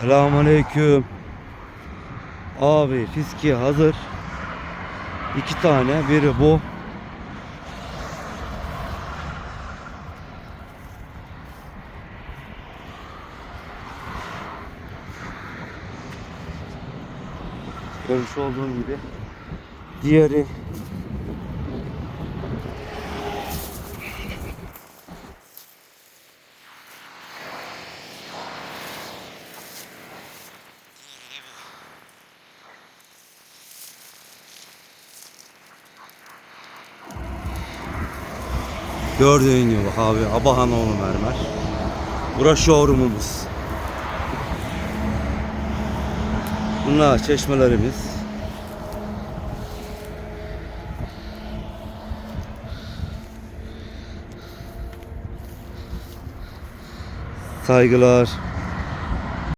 Selamünaleyküm. Abi fiski hazır. İki tane. Biri bu. Görmüş olduğun gibi. Diğeri Gördüğün gibi abi Abahanoğlu mermer. Burası showroomumuz. Bunlar çeşmelerimiz. Saygılar.